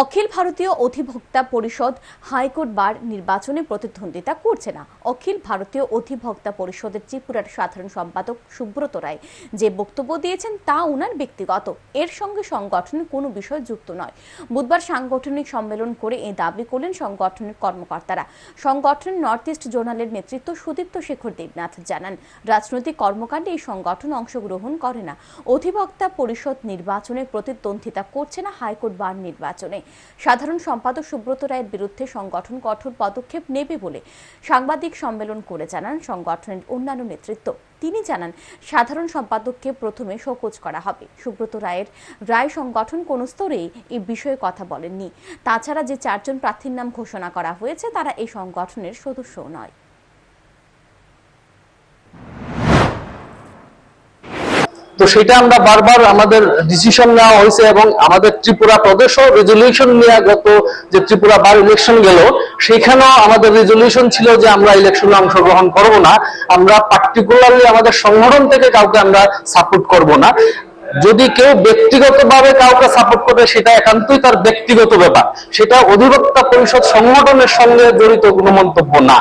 অখিল ভারতীয় অধিভোক্তা পরিষদ হাইকোর্ট বার নির্বাচনে প্রতিদ্বন্দ্বিতা করছে না। অখিল ভারতীয় অধিভোক্তা পরিষদের ত্রিপুরার সাধারণ সম্পাদক সুব্রত রায় যে বক্তব্য দিয়েছেন তা ওনার ব্যক্তিগত। এর সঙ্গে সংগঠনের কোনো বিষয় যুক্ত নয়। বুধবার সাংগঠনিক সম্মেলন করে এই দাবি করলেন সংগঠনের কর্মকর্তারা। সংগঠন নর্থ ইস্ট জোনালের নেতৃত্ব সুদীপ্ত শেখর দেবনাথ জানান, রাজনৈতিক কর্মকাণ্ডে এই সংগঠন অংশগ্রহণ করে না। অধিবক্তা পরিষদ নির্বাচনে প্রতিদ্বন্দ্বিতা করছে না হাইকোর্ট বার নির্বাচনে। সাধারণ সম্পাদক সুব্রত রায়ের বিরুদ্ধে সংগঠন কঠোর পদক্ষেপ নেবে বলে সাংবাদিক সম্মেলন করে জানান সংগঠনের অন্যান্য নেতৃত্ব। তিনি জানান, সাধারণ সম্পাদককে প্রথমে শোকজ করা হবে। সুব্রত রায়ের রায় সংগঠন কোন স্তরেই এই বিষয়ে কথা বলেননি। তাছাড়া যে চারজন প্রার্থীর নাম ঘোষণা করা হয়েছে, তারা এই সংগঠনের সদস্যও নয়। তো সেটা আমরা বারবার আমাদের ডিসিশন নেওয়া হয়েছে এবং আমাদের ত্রিপুরা প্রদেশও রেজলিউশন নিয়ে গত যে ত্রিপুরা বার ইলেকশন গেল, সেখানেও আমাদের রেজলিউশন ছিল যে আমরা ইলেকশনে অংশগ্রহণ করব না। আমরা পার্টিকুলারলি আমাদের সংগঠন থেকে কাউকে আমরা সাপোর্ট করব না। যদি কেউ ব্যক্তিগতভাবে কাউকে সাপোর্ট করে সেটা একান্তই তার ব্যক্তিগত ব্যাপার। সেটা অধিবক্তা পরিষদ সংগঠনের সঙ্গে জড়িত কোনো মন্তব্য না।